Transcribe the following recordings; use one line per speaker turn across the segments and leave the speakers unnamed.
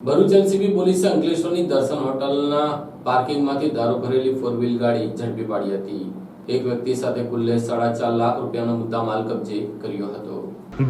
Bharuch NCB પોલીસે અંકલેશ્વરની દર્શન હોટલના પાર્કિંગમાંથી દારૂ ભરેલી ફોર વ્હીલ ગાડી ઝડપી પાડી હતી. એક વ્યક્તિ સાથે કુલ્લે સાડા ચાર લાખ રૂપિયાનો મુદ્દામાલ કબજે કર્યો હતો.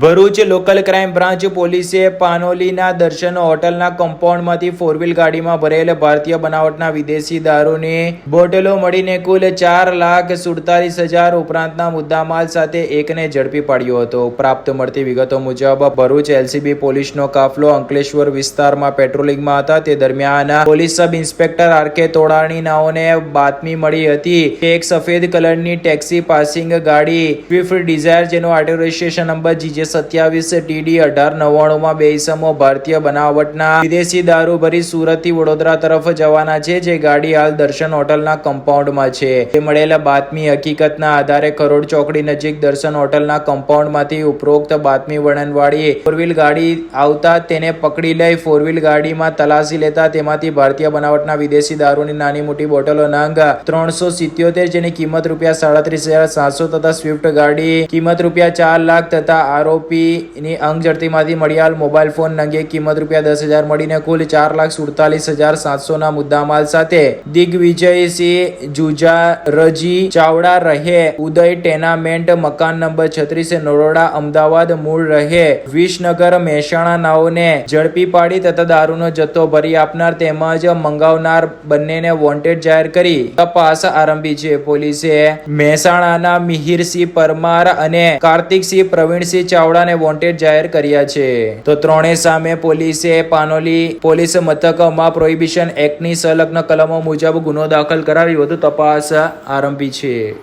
ભરૂચ લોકલ ક્રાઇમ બ્રાન્ચ પોલીસે પાનોલીના દર્શન હોટલના કમ્પાઉન્ડમાંથી ફોર વ્હીલ ગાડીમાં ભરેલ ભારતીય બનાવટના વિદેશી દારૂની બોટલો મળીને કુલ ચાર લાખ સુડતાલીસ હજાર ઉપરાંતના મુદ્દામાલ સાથે એકને ઝડપી પાડ્યો હતો. પ્રાપ્ત મળતી વિગતો મુજબ, ભરૂચ એલસીબી પોલીસનો કાફલો અંકલેશ્વર વિસ્તારમાં પેટ્રોલિંગમાં હતા. તે દરમિયાન police sub inspector R K તોડાણી બાતમી મળી હતી કે એક સફેદ કલરની ટેક્સી પાસિંગ ગાડી સ્વિફ્ટ ડિઝાયર, જેનો આરટીઓ રજિસ્ટ્રેશન નંબર જીજે સત્યાવીસ, ટીડી અઢાર, નવ્વાણુંમાં બે ઇસમો ભારતીય બનાવટના વિદેશી દારૂ ભરી સુરતથી વડોદરા તરફ જવાના છે, જે ગાડી હાલ દર્શન હોટલના કમ્પાઉન્ડમાં છે. તે મળેલા બાતમી હકીકતના આધારે કરોડ ચોકડી નજીક દર્શન હોટલના કમ્પાઉન્ડમાંથી ઉપરોક્ત બાતમી વર્ણનવાળી ફોર વ્હીલ ગાડી આવતા તેને પકડી લઈ ફોર વ્હીલ ગાડીમાં તલાશી લેતા તેમાંથી ભારતીય બનાવટના વિદેશી દારૂની નાની મોટી બોટલો નંગ ત્રણસો સિત્યોતેર જેની કિંમત રૂપિયા સાડત્રીસ હજાર સાતસો તથા સ્વિફ્ટ ગાડી કિંમત રૂપિયા ચાર લાખ તથા આરોપી ની અંગ ઝડતીમાંથી મળ્યાલ મોબાઈલ ફોન અંગે કિંમત રૂપિયા દસ હજાર મળીને કુલ ચાર લાખ સુડતાલીસ હજાર સાતસો ના મુદ્દામાલ સાથે દિગ્વિજયસિંહ જુજારજી ચાવડા રહે, ઉદય ટેનામેન્ટ મકાન નંબર છત્રીસ નરોડા, અમદાવાદ, મૂળ રહે, વિસનગર મહેસાણા નાઓને ઝડપી પાડી તથા દારૂનો જથ્થો ભરી આપનાર તેમજ મંગાવનાર બંનેને વોન્ટેડ જાહેર કરી તપાસ આરંભી છે પોલીસે. મહેસાણાના મિહિરસિંહ પરમાર અને કાર્તિકસિંહ પ્રવીણસિંહ ચાવડાને વોન્ટેડ જાહેર કર્યા છે. તો ત્રણેય સામે પોલીસે પાનોલી પોલીસ મથકમાં પ્રોહિબિશન એક્ટની સંલગ્ન કલમો મુજબ ગુનો દાખલ કરાવી વધુ તપાસ આરંભી છે.